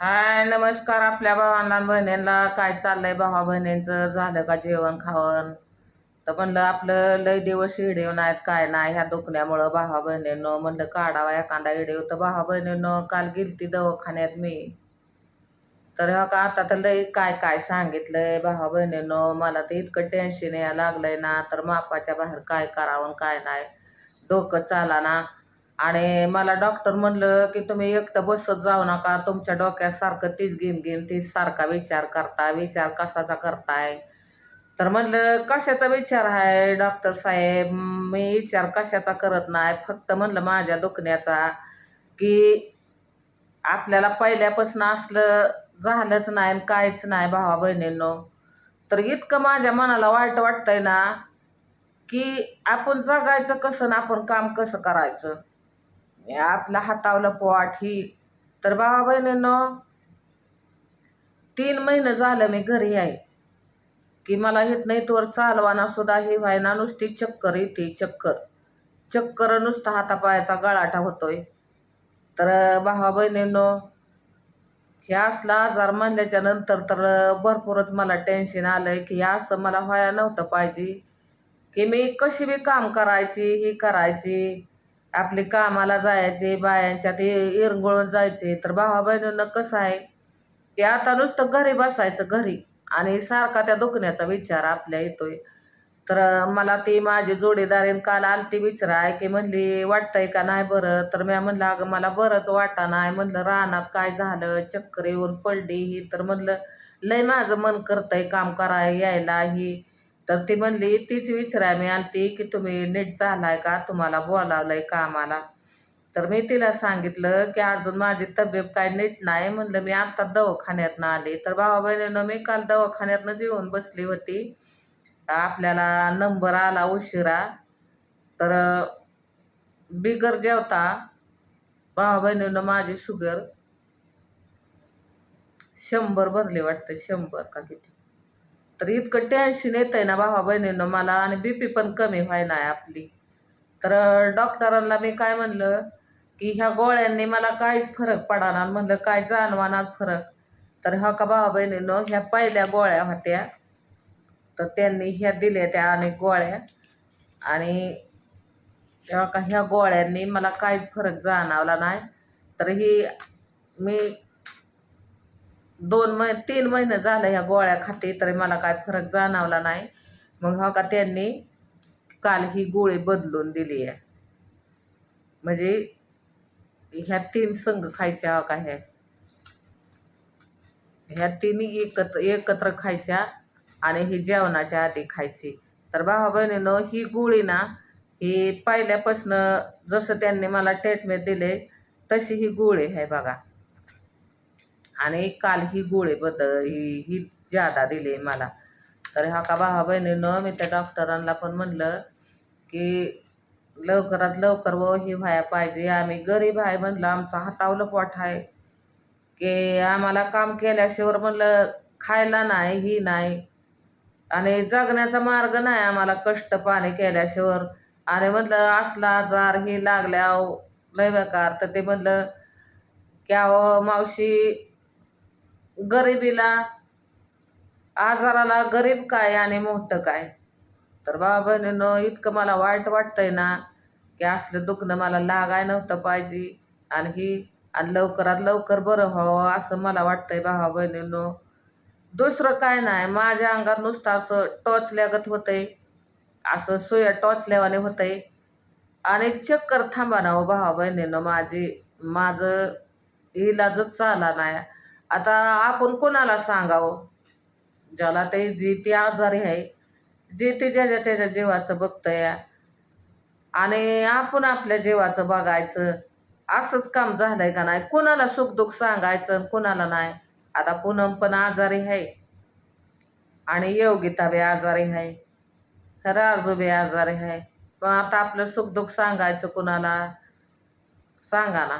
हाय नमस्कार आपल्या भावांना बहिणींना. काय चाललंय भावा बहिणींचं? झालं का जेवण खावण? तर म्हणलं आपलं लय दिवस व्हिडिओ नाहीत काय नाही. ह्या दुखण्यामुळं भावा बहिणींनो म्हणलं काढावा एखादा व्हिडिओ तर भावा बहिणींनो काल गेलती दवाखान्यात मी. तर हो का आता तर लय काय काय सांगितलंय भावा बहिणींनो? मला तर इतकं टेन्शन यायला लागलंय ना. तर मापाच्या बाहेर काय करावं काय नाही. डोकं चाला ना आणि मला डॉक्टर म्हणलं की तुम्ही एकटं बसत जाऊ नका. तुमच्या डोक्यात सारखं तीच घेऊन घेऊन तीच सारखा विचार करता. विचार कसाचा करताय? तर म्हणलं कशाचा विचार आहे डॉक्टर साहेब? मी विचार कशाचा करत नाही. फक्त म्हणलं माझ्या दुखण्याचा की आपल्याला पहिल्यापासून असलं झालंच नाही आणि काहीच नाही भावा बहिणींनो. तर इतकं माझ्या मनाला वाईट वाटतंय ना की आपण जगायचं कसं ना आपण काम कसं करायचं? आपला हातावलं पोट ही. तर भावा बहिणींनो तीन महिने झालं मी घरी आहे. की मला येत नाही तोवर चालवाना सुद्धा हे व्हायना नुसती चक्कर येते चक्कर. चक्कर नुसता हातापायाचा गळाटा होतोय. तर भावा बहिणींनो हे असला आजार म्हणल्याच्या नंतर तर भरपूरच मला टेन्शन आलंय की हे असं मला व्हायला नव्हतं पाहिजे. की मी कशी बी काम करायची ही करायची. आपली कामाला जायचे बायांच्यात ते इरंगुळून जायचे. तर भावा बहिणींना कसं आहे की आता नुसतं घरी बसायचं घरी आणि सारखा त्या दुखण्याचा विचार आपल्या येतोय. तर मला ती माझी जोडीदारीन काल आलती विचाराय की म्हणली वाटतंय का नाही बरं? तर मी म्हणलं अगं मला बरंच वाटा नाही. म्हणलं रानात काय झालं? चक्कर येऊन पडली ही. तर म्हणलं लय माझं मन करतंय काम कराय यायला ही. तर ती म्हणली तीच विचाराय मी आलती की तुम्ही नीट झालाय का? तुम्हाला बोलावलंय कामाला. तर मी तिला सांगितलं की अजून माझी तब्येत काय नीट नाही. म्हणलं मी आत्ता दवाखान्यातनं आले. तर भावा बहिणीनं मी काल दवाखान्यातनं येऊन बसली होती. आपल्याला नंबर आला उशिरा. तर बिगर जेवता. भावा बहिणीनं माझी शुगर शंभर भरली वाटतं शंभर का किती? तर इतकं टेन्शन आहे ना भावा बहिणीनं मला आणि बी पी पण कमी व्हायना आहे आपली. तर डॉक्टरांना मी काय म्हणलं की ह्या गोळ्यांनी मला काहीच फरक पडाना म्हणलं काय जाणवानात फरक? तर हा का भावा बहिणीनं ह्या पहिल्या गोळ्या होत्या. तर त्यांनी ह्या दिल्या त्या अनेक गोळ्या. आणि तेव्हा का ह्या गोळ्यांनी मला काहीच फरक जाणवला नाही. तर ही मी दोन महि तीन महिने झालं ह्या गोळ्या खाते तरी मला काय फरक जाणवला नाही. मग हो का त्यांनी काल ही गोळी बदलून दिली आहे. म्हणजे ह्या तीन संघ खायच्या हो का ह्या ह्या तिन्ही एकत्र एकत्र खायच्या आणि ही जेवणाच्या आधी खायची. तर भावा बहिणीनं ही गोळी ना ही पहिल्यापासनं जसं त्यांनी मला ट्रीटमेंट दिले तशी ही गोळी आहे बघा. आणि काल ही गोळीबद्दल ही ही जादा दिली मला. तर हा का भावा बहिणीनं मी त्या डॉक्टरांना पण म्हणलं की लवकरात लवकर व ही व्हाया पाहिजे. आम्ही गरीब आहे म्हणलं आमचं हातावलं पोट आहे. की आम्हाला काम केल्याशिवाय म्हणलं खायला नाही ही नाही. आणि जगण्याचा मार्ग नाही आम्हाला कष्ट पाणी केल्याशिवाय. आणि म्हणलं असला आजार ही लागल्या लय बेकार. तर ते म्हणलं की अहो मावशी गरिबीला आजाराला गरीब काय आणि मोठं काय? तर बाबा बहिणीनं इतकं मला वाईट वाटतंय ना की असलं दुखणं मला लागाय नव्हतं पाहिजे. आणि ही आणि लवकरात लवकर बरं व्हावं असं मला वाटतंय भावा बहिणीनो. दुसरं काय नाही माझ्या अंगात नुसतं असं टोचल्यागत होतंय. असं सुया टोचल्यावाने होतंय. आणि चक्कर थांबा ना हो भावा बहिणीनं माझी माझं इलाजच चाला नाही. आता आपण कोणाला सांगावं? ज्याला ते जी ती आजारी आहे जे ते ज्याच्या त्याच्या जीवाचं बघतंय. आणि आपण आपल्या जीवाचं बघायचं असंच काम झालं आहे का नाही? कोणाला सुखदुःख सांगायचं आणि कोणाला नाही? आता पूनम पण आजारी आहे. आणि योगिता बी आजारी आहे. राजू बी आजारी आहे. पण आता आपलं सुखदुःख सांगायचं कुणाला? सांगा ना.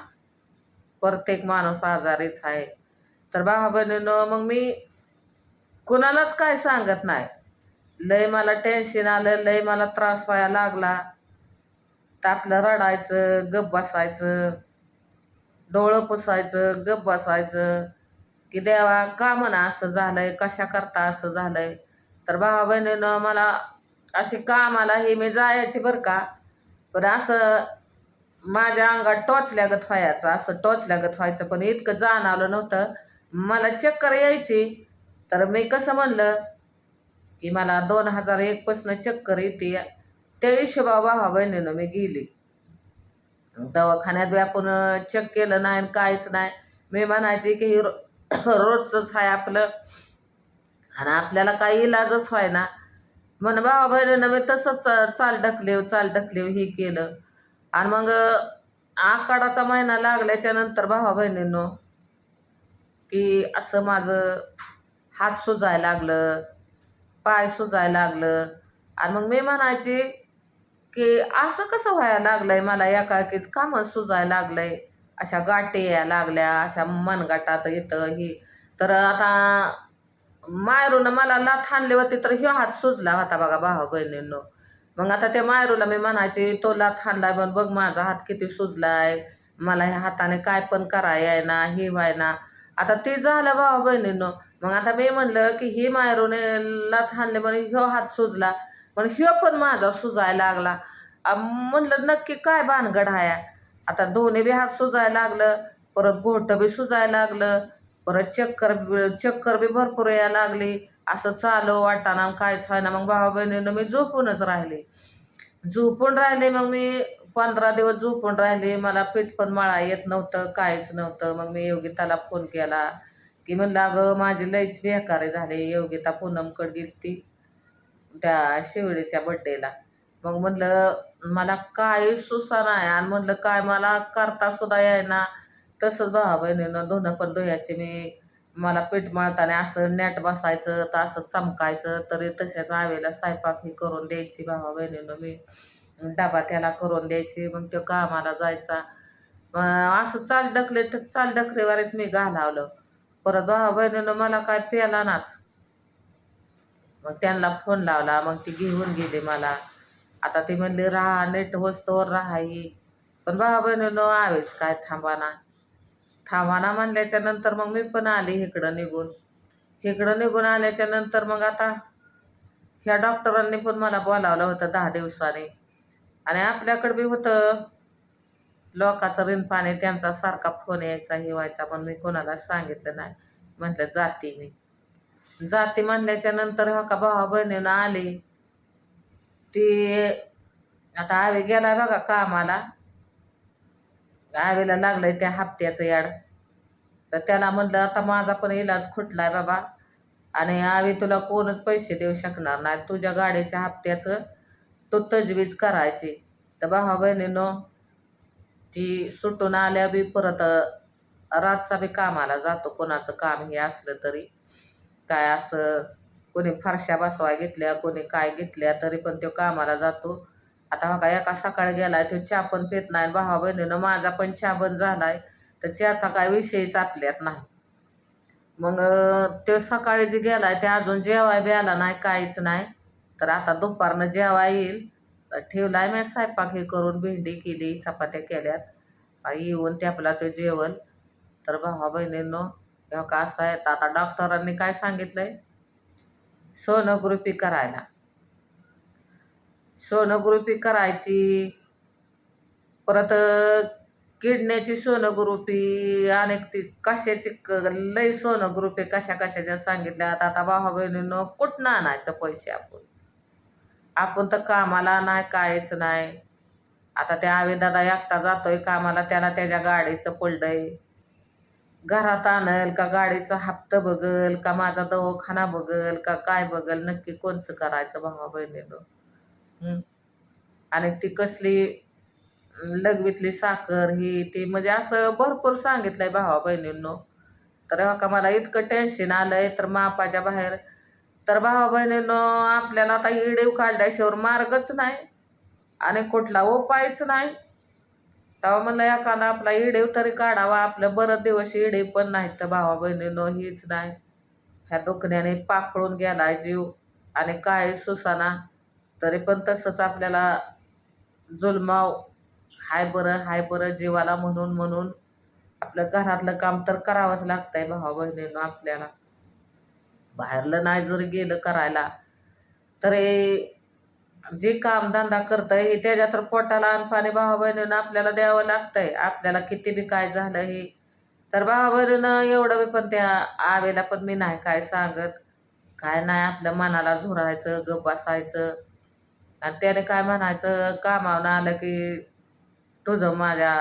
प्रत्येक माणूस आजारीच आहे. तर भावा बहिणीनं मग मी कुणालाच काय सांगत नाही. लय मला टेन्शन आलं लय मला त्रास व्हायला लागला. तर आपलं रडायचं गप बसायचं डोळं पुसायचं गप बसायचं की देवा का म्हणा असं झालंय कशा करता असं झालंय. तर भावा बहिणीनं मला अशी कामाला हे मी जायची बरं का. पण असं माझ्या अंगात टोचल्यागत व्हायचं असं टोचल्यागत व्हायचं पण इतकं जाण आलं नव्हतं. मला चक्कर यायची तर मी कसं म्हणलं की मला दोन हजार एकपासनं चक्कर येते त्या हिशोबा भावा बहिणीनं मी गेली. दवाखान्यात बी आपण चेक केलं नाही आणि काहीच नाही. मी म्हणायचे की हे रो रोजचंच आहे आपलं. आणि आपल्याला काही इलाजच व्हाय ना म्हण भावा बहिणीनं मी तसंच चा- चाल ढकलेव चाल ढकलेव हे केलं. आणि मग आकाडाचा महिना लागल्याच्या नंतर भावा बहिणींनो की असं माझं हात सुजायला लागलं पाय सुजायला लागलं. आणि मग मी म्हणायची की असं कसं व्हायला लागलंय मला एकाकीच कामं सुजायला लागलंय. अशा गाठी यायला लागल्या अशा मनगाटात येतं ही. तर आता मायरूनं मला लाथ आणली होती तर ह्यो हात सुजला होता बघा भावा बहिणींनो. मग आता त्या मायरूला मी म्हणायचे तो लाथ आणलाय पण बघ माझा हात किती सुजलाय. मला ह्या हाताने काय पण कराय ना हे व्हाय ना आता ते झालं भावा बहिणीनं. मग आता मी म्हणलं की हे मायरोनेला लाथ म्हणे ह्यो हात सुजला. पण ह्यो पण माझा सुजायला लागला. म्हणलं नक्की काय भानगड आहे आता दोन्ही बी हात सुजायला लागलं परत घोटं बी सुजायला लागलं परत चक्कर चक्कर बी भरपूर यायला लागली. असं चालू वाटाना कायच व्हायना. मग भावा बहिणीनं मी झोपूनच राहिले. झोपून राहिले मग मी पंधरा दिवस झोपून राहिले. मला पीठ पण मळा येत नव्हतं काहीच नव्हतं. मग मी योगिताला फोन केला की म्हणलं अगं माझी लईच बेकारी झाली. योगिता पूनमकडे गेली ती त्या शिवडीच्या बड्डेला मग म्हणलं मला काही सुसा नाही. आणि म्हणलं काय मला करता सुद्धा यायना तसंच भावा बहिणीनं धुणं पण धुयाचे मी. मला पीठ मळताना असं नेट बसायचं तर असं चमकायचं. तरी तशाच आवेला स्वयंपाक ही करून द्यायची भावा बहिणीनं मी. डबा त्याला करून द्यायची मग तो कामाला जायचा. असं चाल ढकले चाल ढकलेवारीत मी घालावलं. परत भावा बहिणीनं मला काय प्याला नाच. मग त्यांना फोन लावला मग ती घेऊन गेली मला. आता ती म्हणली राहा नेट वस्तूवर राहा ही. पण भावा बहिणीनं आवेच काय थांबाना. थांबाना म्हणल्याच्या नंतर मग मी पण आले इकडं निघून. इकडं निघून आल्याच्यानंतर मग आता? ह्या डॉक्टरांनी पण मला बोलावलं होतं दहा दिवसांनी. आणि आपल्याकडं बी होतं. लोकाचं रिनपाने त्यांचा सारखा फोन यायचा हे व्हायचा पण मी कोणालाच सांगितलं नाही. म्हटलं जाते मी. जाते म्हणल्याच्या नंतर हो का भावा बहिणीनं आली. ती आता आवी गेला बघा कामाला. आवेला लागलंय त्या हप्त्याचं याड. तर त्याला म्हणलं आता माझा पण इलाज खुटलाय बाबा. आणि आवी तुला कोणच पैसे देऊ शकणार नाही. तुझ्या गाडीच्या हप्त्याचं तो तजवीज करायची. तर भावा बहिणीनं ती सुटून आल्या बी परत रातचा बी कामाला जातो. कोणाचं काम हे असलं तरी काय असं कोणी फारशा बसवाय घेतल्या कोणी काय घेतल्या तरी पण तो कामाला जातो. आता हा काय एका सकाळी गेलाय तो चहा पण पित नाही. भावा बहिणीनं माझा पण चहा बंद झालाय तर चहाचा काय विषयच आपल्यात नाही. मग तो सकाळी जे गेलाय ते अजून जेवाय बी आला नाही काहीच नाही. तर आता दुपारनं जेवाय येईल. ठेवला आहे मी स्वयंपाक हे करून भेंडी केली चपात्या केल्यात. येऊन त्यापला ते जेवण. तर भावा बहिणींनो तेव्हा का असं आहे. तर आता डॉक्टरांनी काय सांगितलं आहे सोनोग्रुपी करायला. सोनोग्रुपी करायची. परत किडनीची सोनोग्रुपी आणि ती कशाची क- लई सोनोग्रुपी कशा कशाच्या सांगितल्या आता आता भावा बहिणींनो कुठनं आणायचं पैसे आपण? आपण तर कामाला नाही कायच नाही. आता त्या आवेदादा एकटा जातोय कामाला त्याला त्याच्या गाडीचं पडलंय. घरात आणल का गाडीचा हप्ता बघल का माझा दवाखाना बघल का काय बघल नक्की कोणचं करायचं भावा बहिणीनं? आणि ती कसली लघवीतली साखर ही ती म्हणजे असं भरपूर सांगितलंय भावा बहिणींनो. तर का मला इतकं टेन्शन आलंय तर मापाच्या बाहेर तर भावा बहिणींनो आपल्याला आता इडेव काढल्याशिवाय मार्गच नाही आणि कुठला उपायच नाही. तेव्हा म्हणलं एखादा आपला इडेव तरी काढावा. आपलं बरं दिवस इडेव पण नाही तर भावा बहिणीनं हीच नाही. ह्या दुखण्याने पाकळून गेला जीव आणि काय सुसाना. तरी पण तसंच आपल्याला जुलमाव हाय बरं हाय बरं जीवाला म्हणून म्हणून आपलं घरातलं काम तर करावंच लागतंय भावा बहिणीनं आपल्याला. बाहेरलं नाही जरी गेलं करायला तरी जे कामधंदा करतं करतंय हे त्याच्या तर पोटाला आणि पाणी भावा बहिणीनं आपल्याला द्यावं लागतंय. आपल्याला किती बी काय झालं हे. तर भावा बहिणीनं एवढं बी पण त्या आवेला पण मी नाही काय सांगत. काय नाही आपल्या मनाला झुरायचं गप बसायचं. आणि त्याने काय म्हणायचं कामावून आलं की तुझं माझ्या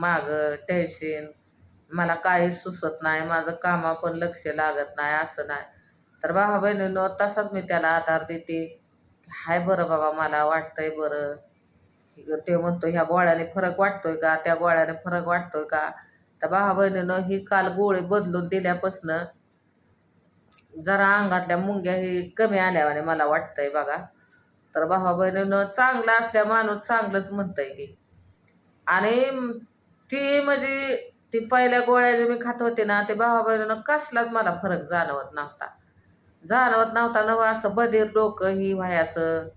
मागं टेन्शन मला काहीच सुचत नाही माझं कामा पण लक्ष लागत नाही असं नाही. तर भावा बहिणींनो तसाच मी त्याला आधार देते. हाय बरं बाबा मला वाटतंय बरं. ते म्हणतो ह्या गोळ्याने फरक वाटतोय का? त्या गोळ्याने फरक वाटतोय का? तर भावा बहिणीनं ही काल गोळी बदलून दिल्यापासनं जरा अंगातल्या मुंग्या ही कमी आल्यावाने मला वाटतंय बघा. तर भावा बहिणीनं चांगलं असल्या माणूस चांगलंच म्हणतंय की. आणि ती म्हणजे ती पहिल्या गोळ्या जे मी खात होते ना ते भावा बहिणीनं कसलाच मला फरक जाणवत नव्हता. जाणवत नव्हता नवं असं बधीर डोकं ही व्हायचं.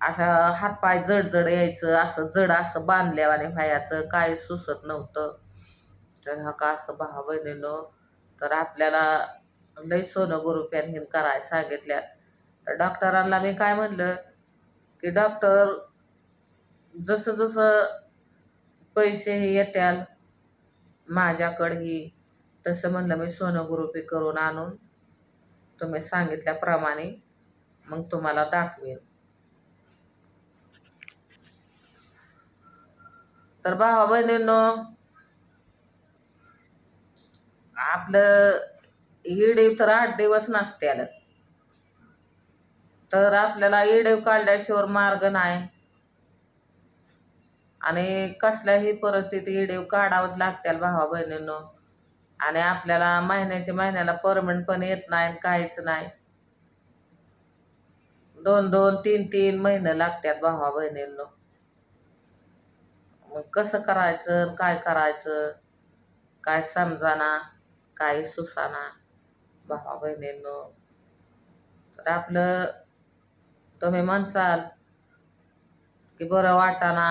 असं हातपाय जड जड यायचं असं जड असं बांधल्यावाने व्हायचं काय सुचत नव्हतं. तर हा का असं भाव बहिणीनं तर आपल्याला लई सोनं गुरुप्यान हिन करायला सांगितल्या तर डॉक्टरांना मी काय म्हणलं की डॉक्टर जसं जसं पैसे हे येत्याल माझ्याकडही तसं म्हणलं मी सोनं गुरुपी करून आणून तुम्ही सांगितल्याप्रमाणे मग तुम्हाला दाखवेन. तर भावा बहिणींनो आपलं इडीव तर आठ दिवस नसते आलं. तर आपल्याला इडीव काढल्याशिवाय मार्ग नाही. आणि कसल्याही परिस्थिती इडीव काढावंच लागत्याल भावा बहिणींनो. आणि आपल्याला महिन्याच्या महिन्याला परमनंट पण येत नाही आणि काहीच नाही. दोन दोन तीन तीन महिने लागतात भावा बहिणींनो. मग कसं करायचं काय करायचं? काय समजाना काय सुसाना भावा बहिणींनो? तर आपलं तुम्ही म्हणसाल की बरं वाटाना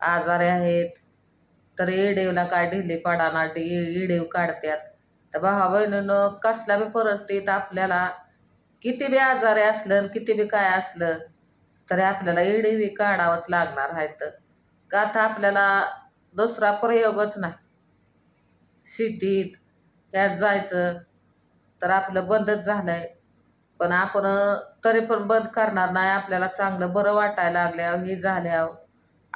आजारी आहेत. तर इडेवला काय ढिले पडाना ए इडेव काढतात तर भावा बहिणीनं कसल्या बी परिस्थितीत आपल्याला किती बी आजारी असलं आणि किती बी काय असलं तरी आपल्याला इडेवी काढावंच लागणार आहे तर. का आता आपल्याला दुसरा प्रयोगच नाही. सिटीत यात जायचं तर आपलं बंदच झालं आहे पण आपण तरी पण बंद करणार नाही आपल्याला चांगलं बरं वाटायला लागल्यावर हे झाल्यावर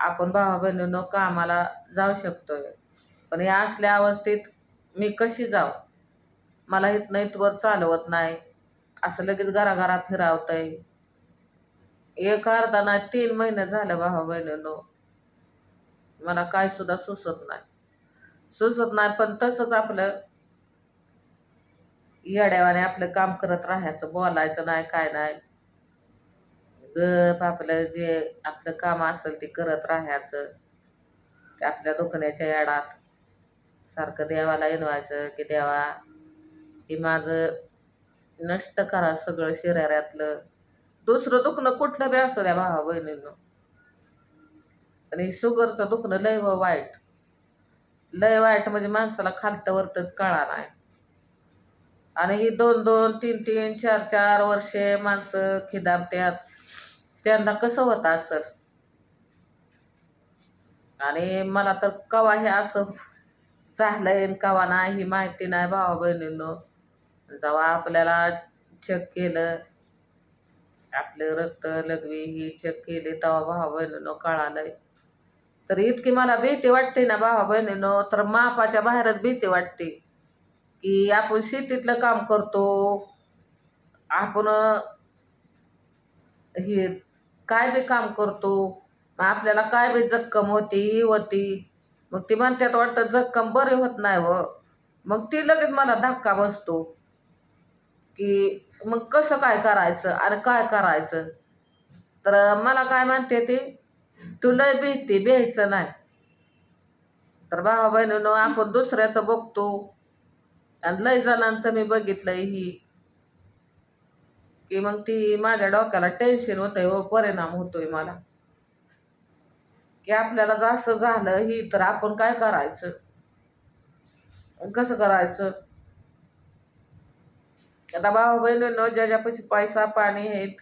आपण भावा बहिणीनं कामाला जाऊ शकतोय. पण या असल्या अवस्थेत मी कशी जाऊ? मला इथनं इथवर चालवत नाही. असं लगेच घराघरा फिरावतंय. एक अर्धा नाही तीन महिने झालं भावा बहिणीनं मला काय सुद्धा सुचत नाही. सुचत नाही पण तसंच आपलं येड्यावाने आपलं काम करत राहायचं बोलायचं नाही काय नाही. गप आपलं जे आपलं काम असेल ते करत राहायचं. ते आपल्या दुखण्याच्या याडात. सारखं देवाला येणवायचं की देवा हे माझं नष्ट करा सगळं शरीरातलं. दुसरं दुखणं कुठलं बी असू द्या भावा बहिणींनो. आणि शुगरचं दुखणं लय व वाईट. लय वाईट म्हणजे माणसाला खालतं वरतच कळा नाही. आणि ही दोन दोन तीन तीन चार चार वर्षे माणसं खिदाबत्यात त्यांना कसं होतं असं? आणि मला तर कवा हे असं झालंय कवा नाही ही माहिती नाही भावा बहिणींनो. जेव्हा आपल्याला चेक केलं आपलं रक्त लघवी ही चेक केली तेव्हा भावा बहिणींनो कळालंय. तर इतकी मला भीती वाटते ना भावा बहिणीनं तर मापाच्या बाहेरच भीती वाटते की आपण शेतीतलं काम करतो आपण हे काय बी काम करतो? मग आपल्याला काय बी जक्कम होती ही होती. मग ती म्हणतात वाटतं जक्कम बरी होत नाही व मग ती लगेच मला धक्का बसतो. की मग कसं काय करायचं आणि काय करायचं? तर मला काय म्हणते ते तू लय भीती भ्यायचं नाही. तर भावा बहिणीनं आपण दुसऱ्याचं बघतो. आणि लय जणांचं मी बघितलं ही. की मग ती माझ्या डोक्याला टेन्शन होतंय व परिणाम होतोय मला. की आपल्याला जास्त झालं ही तर आपण काय करायचं? कसं करायचं? आता भाऊ बहिणींनो ज्याच्यापाशी पैसा पाणी आहेत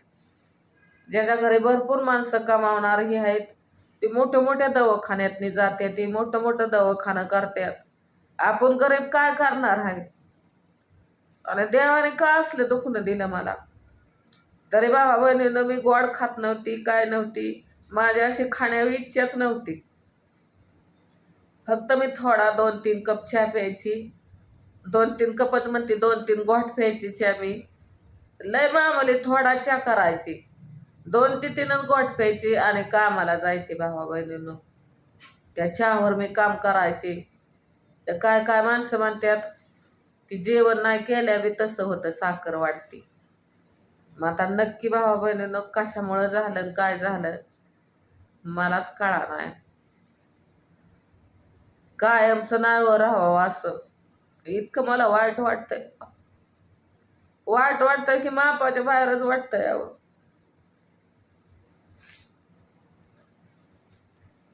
ज्याच्या घरी भरपूर माणसं कमावणारी आहेत ती मोठ्या मोठ्या दवाखान्यातनी जाते ती मोठं मोठं दवाखानं करतात. आपण गरीब काय करणार आहे आणि देवाने का असलं दुखणं दिलं मला? तरी बाबा बहिणीनं मी गोड खात नव्हती काय नव्हती माझ्या अशी खाण्यावी इच्छाच नव्हती. फक्त मी थोडा दोन तीन कप चहा प्यायची. दोन तीन कपच म्हणते दोन तीन गोठ प्यायची चहा मी. लय मामली थोडा चहा करायची. दोन ते तीनच गोठ प्यायची आणि कामाला जायची भावा बहिणीनं त्या चहावर मी काम करायचे. तर काय काय माणसं म्हणतात की जेवण नाही केल्या बी तसं होतं साखर वाढते. मग आता नक्की भावा बहिणीनं कशामुळं झालं काय झालं मलाच कळा नाही कायमचं नाही वर राहावं असं. इतकं मला वाईट वाटतंय. वाट वाटतंय की मापाच्या बाहेरच वाटतंय अहो.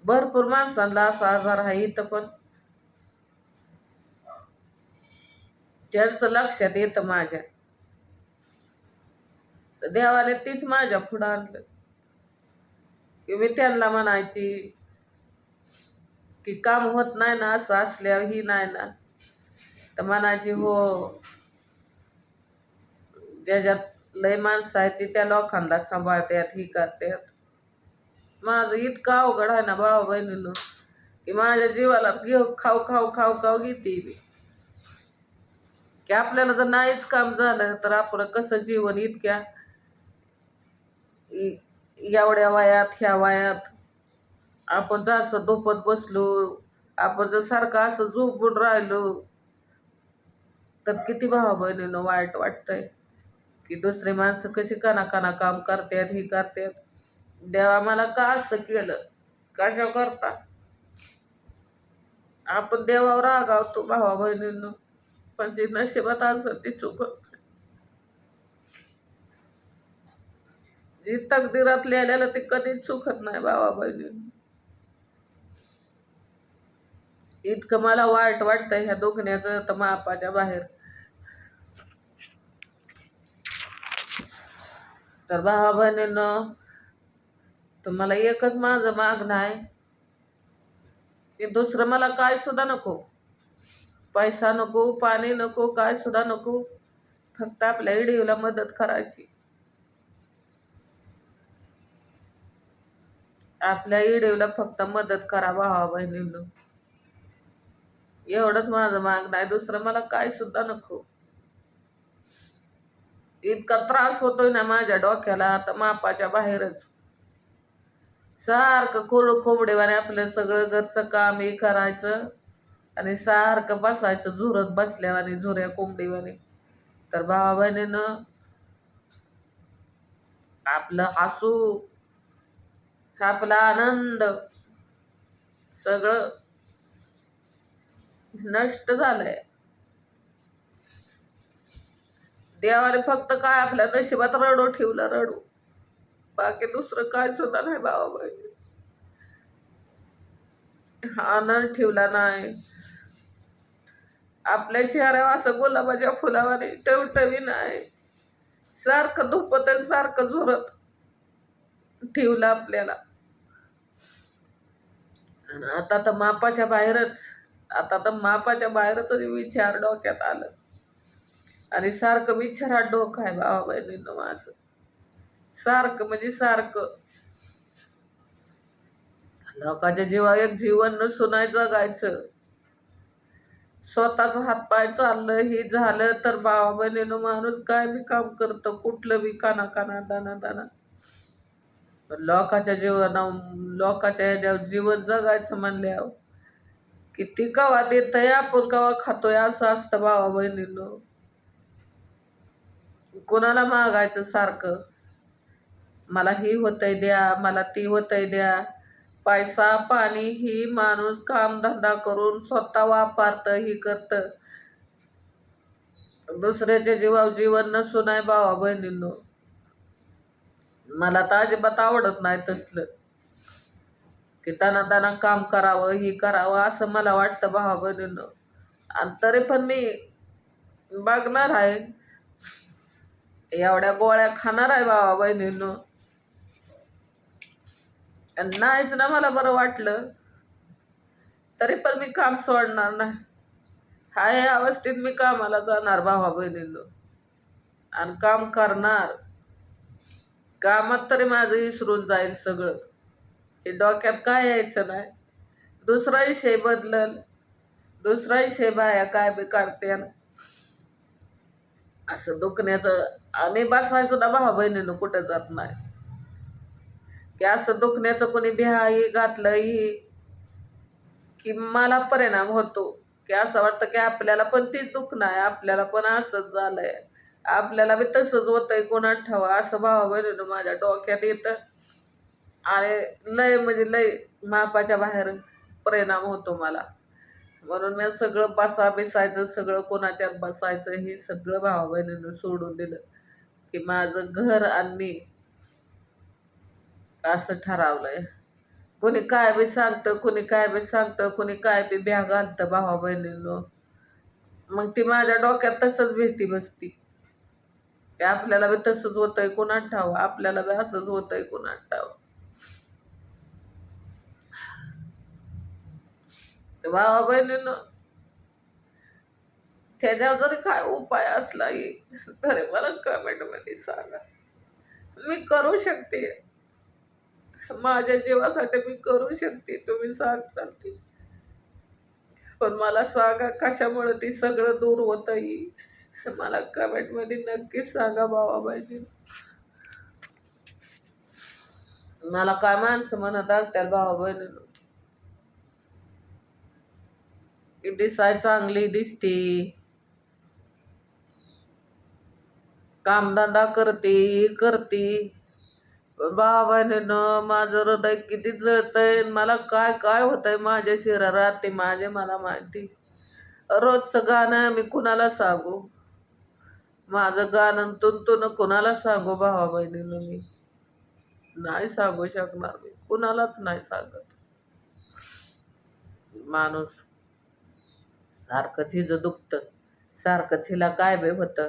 भरपूर माणसांना असा आजार आहे इथं पण. त्यांचं लक्षात येतं माझ्या. तर देवाने तीच माझ्या पुढं आणलं. की मी त्यांना म्हणायची की काम होत नाही ना असं असल्यावर ही नाही ना. तर म्हणायची हो. ज्याच्यात लय माणसं आहेत ती त्या लोकांना सांभाळतात ही करतात माझं इतकं अवघड आहे ना भाऊ बहिणीनं की माझ्या जीवाला घेऊ खाऊ खाऊ खाऊ खाऊ घेते मी. की आपल्याला जर नाहीच काम झालं तर आपण कसं जीवन इतक्या एवढ्या वयात ह्या वयात आपण जर असं झोपत बसलो आपण जर सारखं असं झोपून राहिलो तर किती भावा बहिणीनं वाईट वाटतंय. की दुसरी माणसं कशी काना काना काम करतात ही करतात. देवा मला का असं केलं? कशा करता? आपण देवावर रागावतो भावा बहिणीनं पण जे नशिबात असं ती चुकत जी तकदिरात लिहिलेलं ते कधीच चुकत नाही भावा बहिणी. इतकं मला वाईट वाटतं ह्या दुखण्याचं तर मापाच्या बाहेर. तर भावा तर तुम्हाला एकच माझं मागणं आहे. की दुसरं मला काय सुद्धा नको. पैसा नको पाणी नको काय सुद्धा नको. फक्त आपल्या इडीला मदत करायची. आपल्या इडीला फक्त मदत करा भावा बहिणीनं. एवढंच माझं मागणं आहे. दुसरं मला काय सुद्धा नको. इतका त्रास होतोय ना माझ्या डोक्याला. आता मापाच्या बाहेरच. सारखं कोरडं कोंबडेवाने आपलं सगळं घरचं काम हे करायचं आणि सारखं बसायचं. झुरत बसल्यावाने झुऱ्या कोंबडीवाने. तर भावा बहिणीनं आपलं हसू आपला आनंद. सगळं नष्ट झालंय. देवाने फक्त काय आपल्या नशिबात रडू ठेवलं रडू. बाकी दुसरं काय सुद्धा नाही बाबा बहिणी आनंद ठेवला नाही. आपल्या चेहऱ्यावर असं गुलाबाच्या फुलावर टवटवी नाही. सारखं धुपत आणि सारखं झोरत. ठेवलं आपल्याला. आणि आता तर मापाच्या बाहेरच आता तर मापाच्या बाहेरच विचार डोक्यात आलं. आणि सारखं विचारात डोकं आहे बाबा बहिणीनं माझं. सारखं म्हणजे सारखं. लोकांच्या जीवा एक जीवन नसून नाही जगायचं. स्वतःच हातपाय चाललं हे झालं तर बाबा बहिणीनं माणूस काय बी काम करतं कुठलं बी काना काना दाना दाना पण लोकाच्या जीवना लोकाच्या ह्याच्यावर जीवन जगायचं म्हणल्यावर किती कवा देतय आपण कवा खातोय असं असतं भावा बहिणीनं. कोणाला मागायचं सारखं? मला ही होतंय द्या मला ती होतंय द्या. पैसा पाणी ही माणूस कामधंदा करून स्वतः वापरतं ही करतं. दुसऱ्याच्या जीवावर जीवन नसून आहे भावा बहिणींनो. मला तर अजिबात आवडत नाही तसलं. की त्यांना त्यांना काम करावं ही करावं असं मला वाटतं भावा बहिणींनो. आणि तरी पण मी बघणार आहे. एवढ्या गोळ्या खाणार आहे भावा बहिणींनो. आणि नाहीच ना मला बरं वाटलं. तरी पण मी काम सोडणार नाही. हा या अवस्थेत मी कामाला जाणार भावा बहिणींनो. आणि काम करणार. कामात तरी माझं विसरून जाईल सगळं. हे डोक्यात काय यायचं नाही. दुसरा विषय बदलल. दुसरा विषय बाया काय बी काढते असं दुखण्याचं आणि बसवायसुद्धा भावा बहिणीनं कुठं जात नाही. की असं दुखण्याचं कोणी बिहाही घातलंही की मला परिणाम होतो. की असं वाटतं की आपल्याला पण तीच दुखणं आहे आपल्याला पण असंच झालंय. आपल्याला बी तसंच होतंय कोणात ठेवा असं भावा बहिणीनं माझ्या डोक्यात येतं. आणि लय म्हणजे लय मापाच्या बाहेर परिणाम होतो मला. म्हणून मी सगळं बसा बिसायचं सगळं कोणाच्यात बसायचं हे सगळं भावा बहिणीनं सोडून दिलं. की माझं घर आणि मी असं ठरवलंय. कोणी काय बी सांगतं कोणी काय बी सांगतं कोणी काय बी ब्या घालतं भावा बहिणीनं मग ती माझ्या डोक्यात तसंच भीती बसती. की आपल्याला बी तसंच होतंय कोणात ठावं? आपल्याला बी असंच होतंय कोणात ठावं? भावा बहिणीनं त्याच्या जरी काय उपाय असला येईल तरी मला कमेंटमध्ये सांगा. मी करू शकते. माझ्या जीवासाठी मी करू शकते तुम्ही सांग चालते. पण मला सांगा कशामुळे ती सगळं दूर होतं येईल मला कमेंटमध्ये नक्कीच सांगा भावा बहिणी. मला काय माणसं म्हणत असतात भावा बहिणीनं की दिसाय चांगली दिसते कामधंदा करते ही करते. बाबानं माझं हृदय किती जळतंय मला काय काय होतंय माझ्या शरीरात ते माझे मला माहिती. रोजचं गाणं मी कुणाला सांगू? माझं गाणं तुंतून कुणाला सांगू भावा बहिणीनं मी? नाही सांगू शकणार मी. कुणालाच नाही सांगत. माणूस सारखंच हिचं दुखतं. सारखंच हिला काय बे होतं.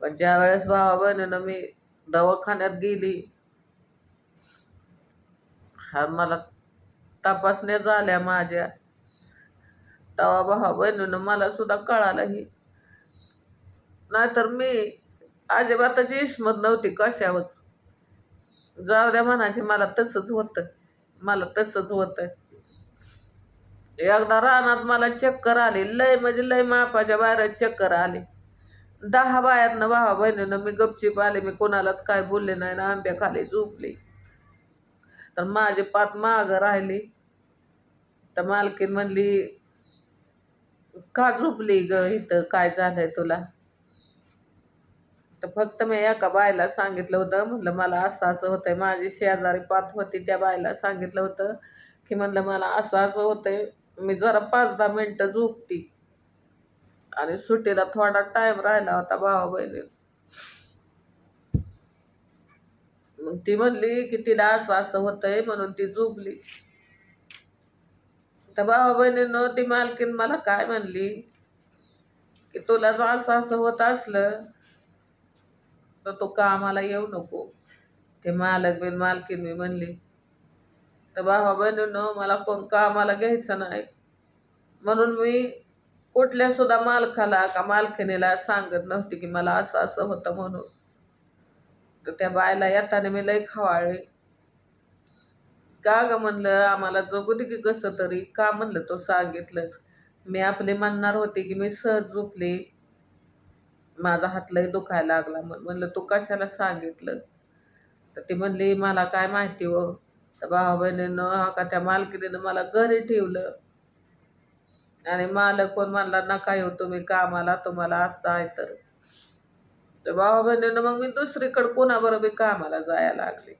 पण ज्या वेळेस भावा बहिणीनं मी दवाखान्यात गेली हा मला तपासण्या झाल्या माझ्या. तवा भावा बहिणीनं मला सुद्धा कळालं ही नाहीतर मी आजीबाताची इश्मत नव्हती कशावच. जाऊ द्या म्हणायची मला तसंच होतं मला तसंच होतं एकदा रानात मला चक्कर आली. लय म्हणजे लय मापाच्या बाहेर चक्कर आली. दहा बायातनं भावा बहिणीनं मी गपचीप आले. मी कोणालाच काय बोलले नाही ना आंब्याखाली झोपली. तर माझी पात मागं राहिली. तर मालकीन म्हणली का झोपली ग इथं? काय झालंय तुला? तर फक्त मी एका बायला सांगितलं होतं म्हणलं मला असं असं होतंय माझी शेजारी पात होती त्या बायला सांगितलं होतं की म्हणलं मला असं असं होतंय मी जरा पाच दहा मिनटं झोपती. आणि सुट्टीला थोडा टाईम राहिला होता भावा बहिणी मग ती म्हणली की तिला असं असं होतंय म्हणून ती झोपली. तर भावा बहिणीनं ती मालकीन मला काय म्हणली? की तुला जर असं असं होत असलं तर तो कामाला येऊ नको? ते मालक बिन मालकीन मी म्हणली तर बाबा बहिणीनं मला कोण कामाला घ्यायचं नाही? म्हणून मी कुठल्या सुद्धा मालकाला का मालकिनीला सांगत नव्हती की मला असं असं होतं म्हणून. तर त्या बायला येताना मी लई खवाळले. का ग म्हणलं आम्हाला जगू दे की कसं तरी. का म्हणलं तो सांगितलंच. मी आपली म्हणणार होते की मी सहज झोपली. माझा हात लय दुखायला लागला मग म्हणलं तू कशाला सांगितलं? तर ती म्हणली मला काय माहिती हो तर भावा बहिणीनं हा का त्या मालकिनीनं मला घरी ठेवलं. आणि मालक पण म्हणला नका येऊ तुम्ही कामाला तुम्हाला असं आहे तर. तर भावा बहिणीनं मग मी दुसरीकडं कोणाबरोबर कामाला जायला लागले.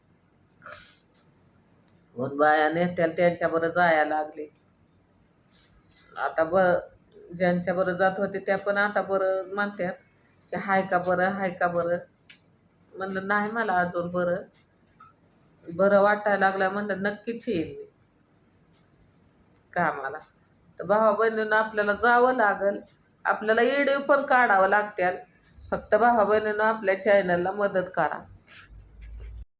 म्हणून बाया नेत्याला त्यांच्याबरोबर जायला लागले. आता ब ज्यांच्याबरोबर जात होते त्या पण आता बरं म्हणतात की हाय का बरं हाय का बरं? म्हणलं नाही मला अजून बरं. बरं वाटायला लागलं म्हणलं नक्कीच येईल मी. कामाला. तर भावा बहिणीनं आपल्याला जावं लागल. आपल्याला इडे पण काढावं लागत्याल. फक्त भावा बहिणीनं आपल्या चॅनलला मदत करा.